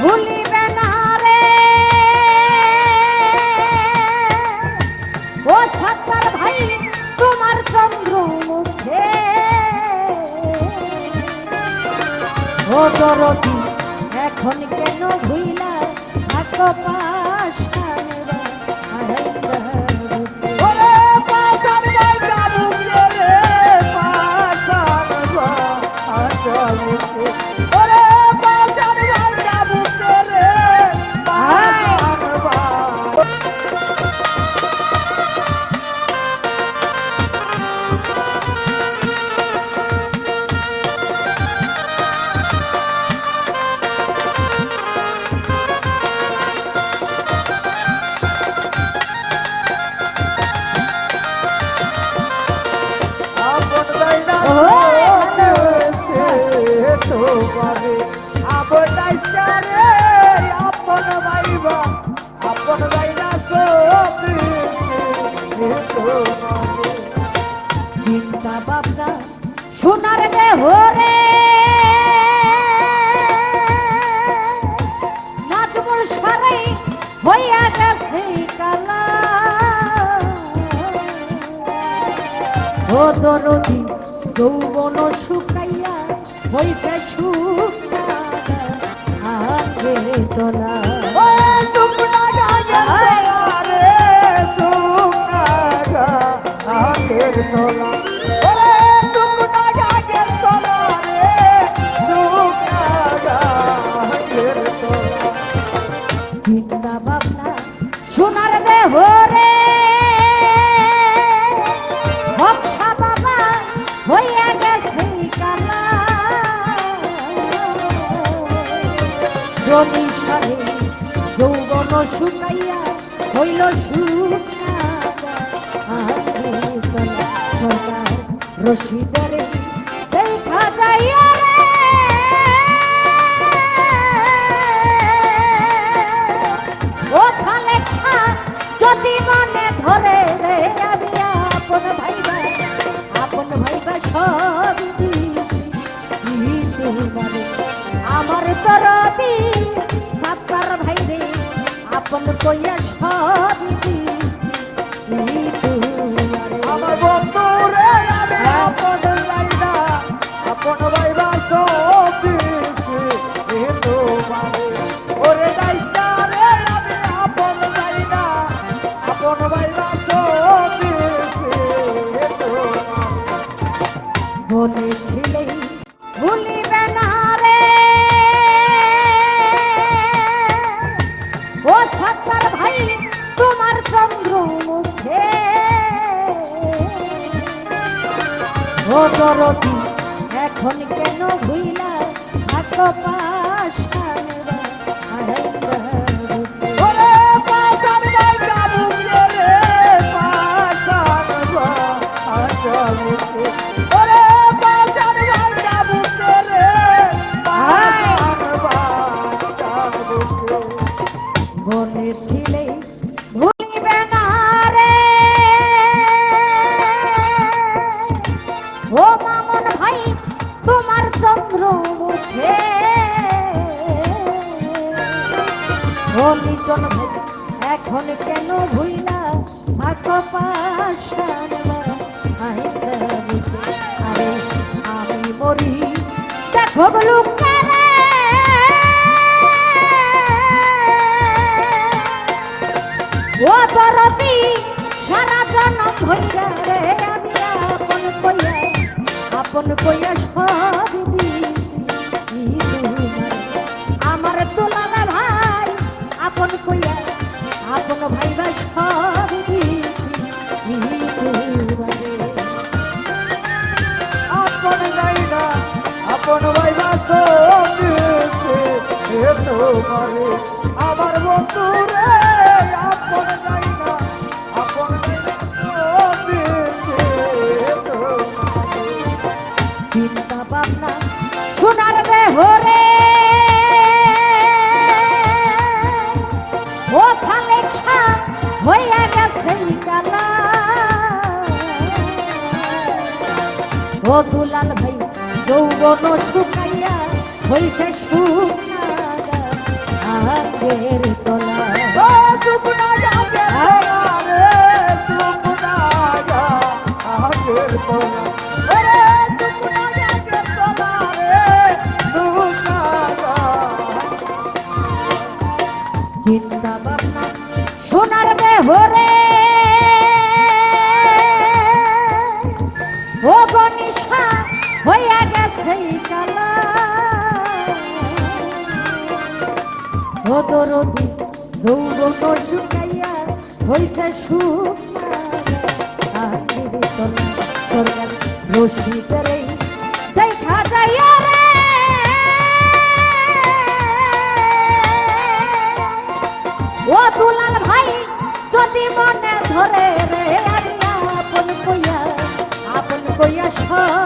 ভুলিবে না রে। ও সত্তর ভাই তোমার চন্দ্র মুখে। ও দরদি এখন কেন ভুইলা? চিন্তা সোনার দেহ রে নাচবর সারাই হইয়া গেছে কালা। ও দরদি, যৌবন শুকাইয়া হইতে শুকা আগে তোলা সোনার দেহ রে ভক্সা বাবা হইয়া গেছে কালা। রনিশারে যৌবন শুকাইয়া হইল শুকা রশিদারে আপন কইয়া সব আমার বন্ধু রে আপন লাইনা আপন ভাইবা সব ওরে দাইসা রে আমি আপন লাইনা আপন ভাইবা সব দিছি ও দরদি এখন কেন ভুইলা? থাকো পাশান বাজা বুকে ও মিটন এখন কেন ভুইলা? থাকো পাশান আরে, আমি মরি। দেখো লোকে ও দরদি, সারা জনম ধইরা রে। আমি আপন কইয়া আপন কইয়া তোমারে আমার বন্ধু রে, আপন আপন দিছি হে তোমারে চিন্তা ভাবনা সোনার দেহ রে ভাই, যৌবন শুকাইয়া হইছে শুকাইয়া আগের তোলা। চিন্তা ভাবনা সোনার দেহরে ও বনিশা হইয়া গেছে কালা। ও দরদি যৌবন শুকাইয়া হইছে সুখ রশিদের দেখা যাইয়া রে। ও দুলাল ভাই, যদি মনে ধরে রে আপন কইয়া আপন কইয়া সব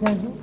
嗯